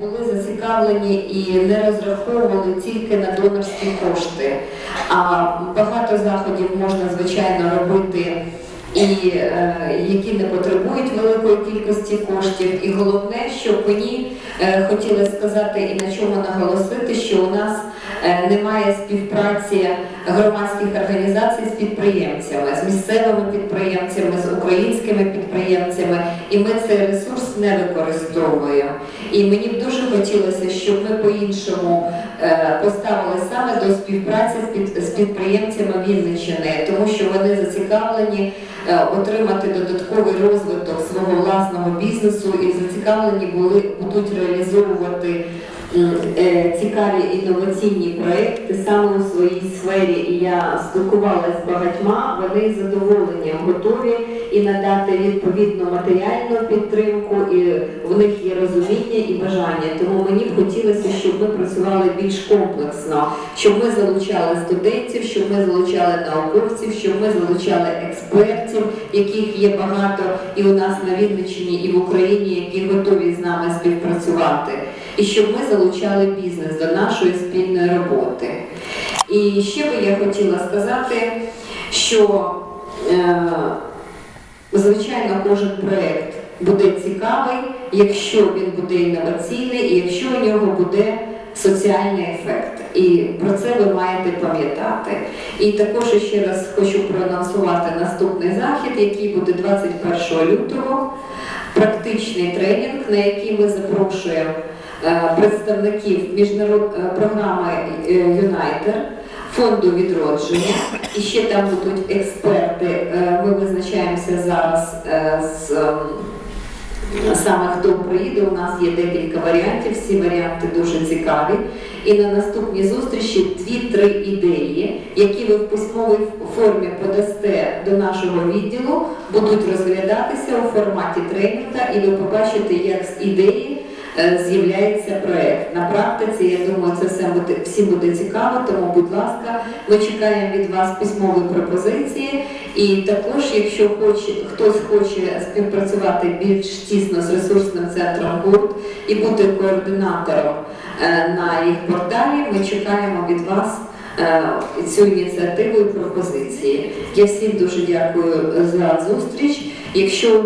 були зацікавлені і не розраховували тільки на донорські кошти. А багато заходів можна звичайно робити і е, які не потребують великої кількості коштів. І головне, що мені е, хотіли сказати і на чому наголосити, що у нас е, немає співпраці громадських організацій з підприємцями, з місцевими підприємцями, з українськими підприємцями, і ми цей ресурс не використовуємо. І мені б дуже хотілося, щоб ми по-іншому е, поставили саме до співпраці з, під, з підприємцями Вінниччини, тому що вони зацікавлені отримати додатковий розвиток свого власного бізнесу. І зацікавлені були будуть реалізовувати е, цікаві інноваційні проекти саме у своїй сфері. І я спілкувалася з багатьма, вони з задоволенням готові і надати відповідну матеріальну підтримку, і в них є розуміння і бажання. Тому мені б хотілося, щоб ми працювали більш комплексно, щоб ми залучали студентів, щоб ми залучали науковців, щоб ми залучали експертів, яких є багато і у нас на Вінниччині, і в Україні, які готові з нами співпрацювати, і щоб ми залучали бізнес до нашої спільної роботи. І ще би я хотіла сказати, що е, Звичайно, кожен проєкт буде цікавий, якщо він буде інноваційний і якщо у нього буде соціальний ефект. І про це ви маєте пам'ятати. І також ще раз хочу проанонсувати наступний захід, який буде 21 лютого. Практичний тренінг, на який ми запрошуємо представників міжнарод... е, програми е, Юнайтер, фонду відродження. І ще там будуть експерти. Е, Ми визначаємося зараз е, з ем, саме хто приїде. У нас є декілька варіантів. Всі варіанти дуже цікаві. І на наступній зустрічі дві-три ідеї, які ви в письмовій формі подасте до нашого відділу, будуть розглядатися у форматі тренінга, і ви побачите, як з ідеї е, з'являється проект. На практиці, я думаю, це все буде всім буде цікаво, тому, будь ласка, ми чекаємо від вас письмові пропозиції. І також, якщо хоче, хтось хоче співпрацювати більш тісно з ресурсним центром ГУРТ і бути координатором е, на їх порталі, ми чекаємо від вас. е, Цю ініціативу і пропозиції. Я всім дуже дякую за зустріч. Якщо